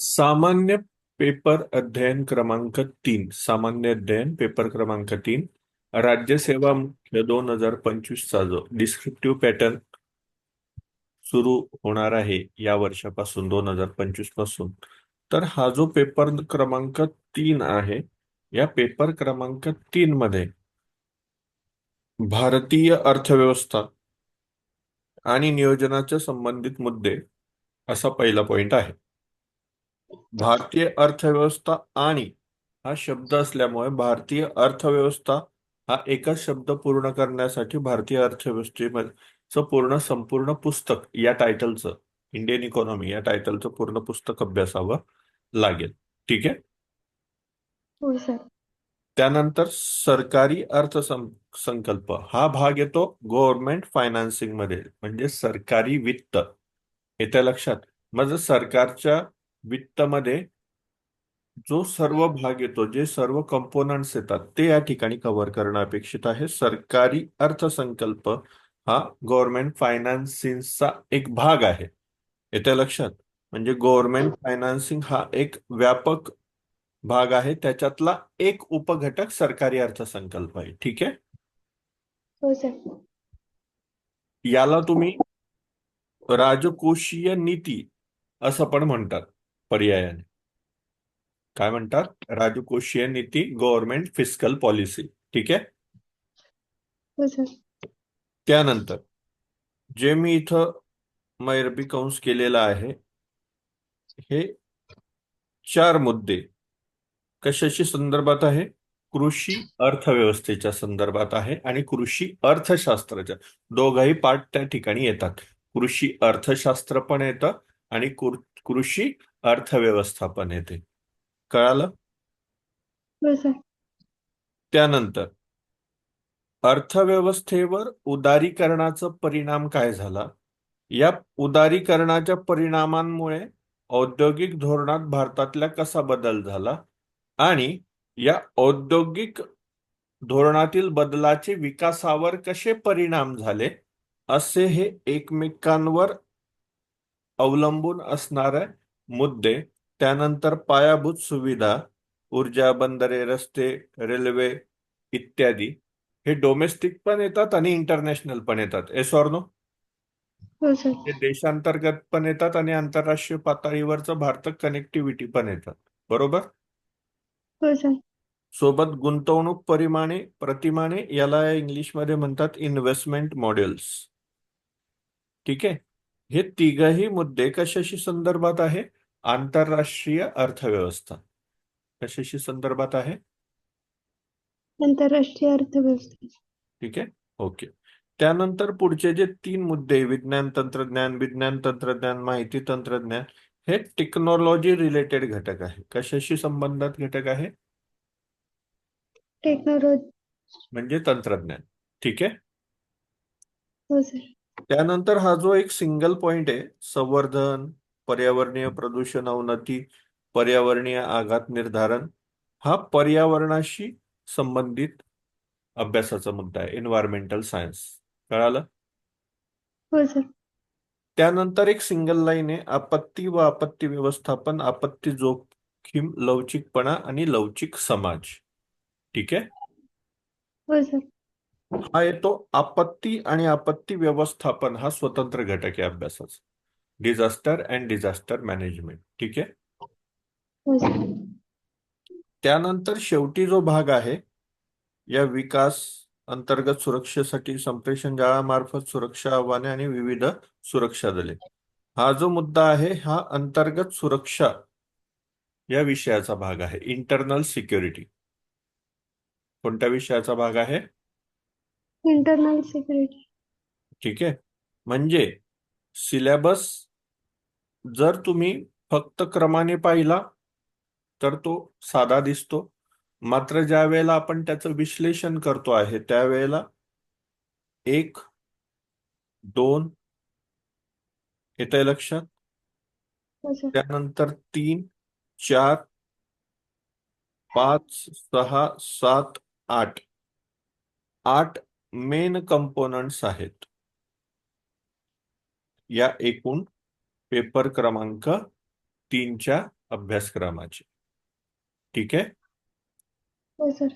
सामान्य पेपर अध्ययन क्रमांक तीन सामान्य अध्ययन पेपर क्रमांक तीन राज्यसेवा मुख्य दोन हजार पंचवीसचा जो डिस्क्रिप्टिव्ह पॅटर्न सुरू होणार आहे या वर्षापासून दोन हजार पंचवीसपासून. तर हा जो पेपर क्रमांक तीन आहे या पेपर क्रमांक तीन मध्ये भारतीय अर्थव्यवस्था आणि नियोजनाच्या संबंधित मुद्दे असा पहिला पॉइंट आहे. भारतीय अर्थव्यवस्था आणि हा शब्द असल्यामुळे भारतीय अर्थव्यवस्था हा एकच शब्द पूर्ण करण्यासाठी भारतीय अर्थव्यवस्थेचं पूर्ण संपूर्ण पुस्तक या टायटलचं इंडियन इकॉनॉमी या टायटलचं पूर्ण पुस्तक अभ्यासावं लागेल. ठीक आहे? हो सर त्यानंतर सरकारी अर्थसंकल्प हा भाग येतो गव्हर्नमेंट फायनान्सिंगमध्ये म्हणजे सरकारी वित्त. येत्या लक्षात. म्हणजे सरकारच्या वित्तमध्ये जो सर्व भाग येतो जे सर्व कंपोनंट्स येतात ते या ठिकाणी कव्हर करणं अपेक्षित आहे. सरकारी अर्थसंकल्प हा गव्हर्नमेंट फायनान्सिंगचा एक भाग आहे. येत्या लक्षात? म्हणजे गव्हर्नमेंट फायनान्सिंग हा एक व्यापक भाग आहे. त्याच्यातला एक उपघटक सरकारी अर्थसंकल्प आहे. ठीक आहे? हो याला तुम्ही राजकोषीय नीती असं पण म्हणतात. पर्यायाने काय म्हणतात? राजकोषीय नीती गव्हर्नमेंट फिस्कल पॉलिसी ठीक आहे? हो त्यानंतर जे मी इथं मैरपी कंस केलेला आहे हे चार मुद्दे. कशाशी संदर्भात आहे? कृषी अर्थव्यवस्थेच्या संदर्भात आहे आणि कृषी अर्थशास्त्राच्या. दोघाही पार्ट त्या ठिकाणी येतात. कृषी अर्थशास्त्र पण येतं आणि कृषी अर्थव्यवस्था पण येते. कळालं? त्यानंतर अर्थव्यवस्थेवर उदारीकरणाचा परिणाम काय झाला? या उदारीकरणाच्या परिणामांमुळे औद्योगिक धोरणात भारतातल्या कसा बदल झाला? आणि या औद्योगिक धोरणातील बदलाचे विकासावर कसे परिणाम झाले? असे हे एकमेकांवर अवलंबून असणारे मुद्दे त्यानंतर पायाभूत सुविधा ऊर्जा बंदरे रस्ते रेल्वे इत्यादी. हे डोमेस्टिक पण येतात आणि इंटरनॅशनल पण येतात. एस ऑर नो हो हे देशांतर्गत पण येतात आणि आंतरराष्ट्रीय पातळीवरचं भारत कनेक्टिव्हिटी पण येतात. बरोबर? हो सोबत गुंतवणूक परिमाणे प्रतिमाने याला इंग्लिशमध्ये म्हणतात इन्व्हेस्टमेंट मॉडेल्स ठीक आहे? हे तिघही मुद्दे कशाशी संदर्भात आहे? आंतरराष्ट्रीय अर्थव्यवस्था. कशाशी संदर्भात आहे? आंतरराष्ट्रीय अर्थव्यवस्था. ठीक आहे? ओके. त्यानंतर पुढचे जे तीन मुद्दे विज्ञान तंत्रज्ञान विज्ञान तंत्रज्ञान माहिती तंत्रज्ञान हे टेक्नॉलॉजी रिलेटेड घटक आहे. कशाशी संबंधित घटक आहे? टेक्नॉलॉजी म्हणजे तंत्रज्ञान. ठीक आहे? हो सर त्यानंतर हा जो एक सिंगल पॉइंट आहे संवर्धन पर्यावरणीय प्रदूषण अवनती पर्यावरणीय आघात निर्धारण हा पर्यावरणाशी संबंधित अभ्यासाचा मुद्दा आहे एन्व्हायरमेंटल सायन्स कळालं? हो सर त्यानंतर एक सिंगल लाईन आहे आपत्ती व आपत्ती व्यवस्थापन आपत्ती जोखीम लवचिकपणा आणि लवचिक समाज. ठीक आहे? हो सर हा येतो आपत्ती आणि आपत्ती व्यवस्थापन हा स्वतंत्र घटक आहे अभ्यासाचा. डिझास्टर अँड डिझास्टर मॅनेजमेंट ठीक आहे? हो त्यानंतर शेवटी जो भाग आहे या विकास अंतर्गत सुरक्षेसाठी संप्रेषण जाळामार्फत सुरक्षा आव्हाने आणि विविध सुरक्षा दले. हा जो मुद्दा आहे हा अंतर्गत सुरक्षा या विषयाचा भाग आहे. इंटरनल सिक्युरिटी कोणत्या विषयाचा भाग आहे? Internal security. ठीक आहे. म्हणजे सिलेबस जर तुम्ही फक्त क्रमाने पाहिला तर तो साधा दिसतो. मात्र ज्या वेळेला आपण त्याचं विश्लेषण करतो आहे त्यावेळेला एक दोन येत आहे लक्षात? त्यानंतर तीन चार पाच सहा सात आठ. आठ मेन कंपोनंट्स आहेत. या एकूण पेपर क्रमांक तीनच्या अभ्यासक्रमाचे. ठीक आहे? हो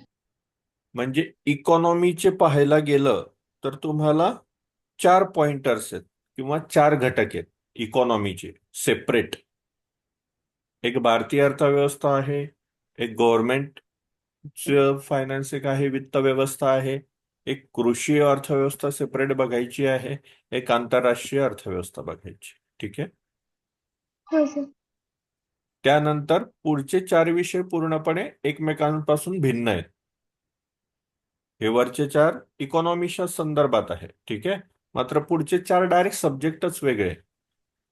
म्हणजे इकॉनॉमीचे पाहायला गेलं तर तुम्हाला चार पॉइंटर्स आहेत किंवा चार घटक आहेत इकॉनॉमीचे सेपरेट एक भारतीय अर्थव्यवस्था आहे एक गव्हर्नमेंट फायनान्स एक आहे वित्त व्यवस्था आहे एक कृषी अर्थव्यवस्था सेपरेट बघायची आहे एक आंतरराष्ट्रीय अर्थव्यवस्था बघायची. ठीक आहे? हो सर त्यानंतर पुढचे चार विषय पूर्णपणे एकमेकांपासून भिन्न आहेत. हे वरचे चार इकॉनॉमीच्या संदर्भात आहे ठीक आहे? मात्र पुढचे चार डायरेक्ट सब्जेक्टच वेगळे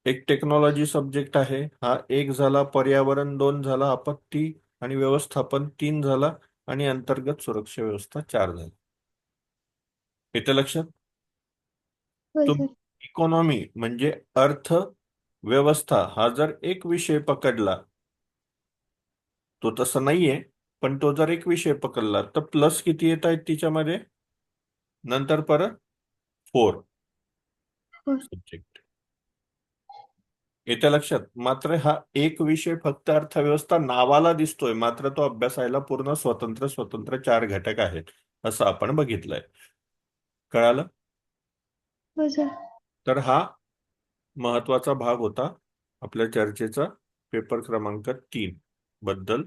एक टेक्नॉलॉजी सब्जेक्ट आहे. हा एक झाला पर्यावरण दोन झाला आपत्ती आणि व्यवस्थापन तीन झाला आणि अंतर्गत सुरक्षा व्यवस्था चार झाला. येते लक्षात? तुम- इकॉनॉमी म्हणजे अर्थ व्यवस्था हा जर एक विषय पकडला तो तसा नाहीये पण तो जर एक विषय पकडला तर प्लस किती येत आहेत तिच्यामध्ये? नंतर परत फोर. सब्जेक्ट येत्या लक्षात? मात्र हा एक विषय फक्त अर्थव्यवस्था नावाला दिसतोय मात्र तो अभ्यासायला पूर्ण स्वतंत्र स्वतंत्र चार घटक आहेत असं आपण बघितलंय. कळालं? हो सर तर हा महत्त्वाचा भाग होता आपल्या चर्चेचा पेपर क्रमांक तीन बद्दल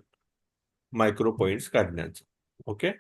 मायक्रो पॉइंट्स काढण्याचा. ओके?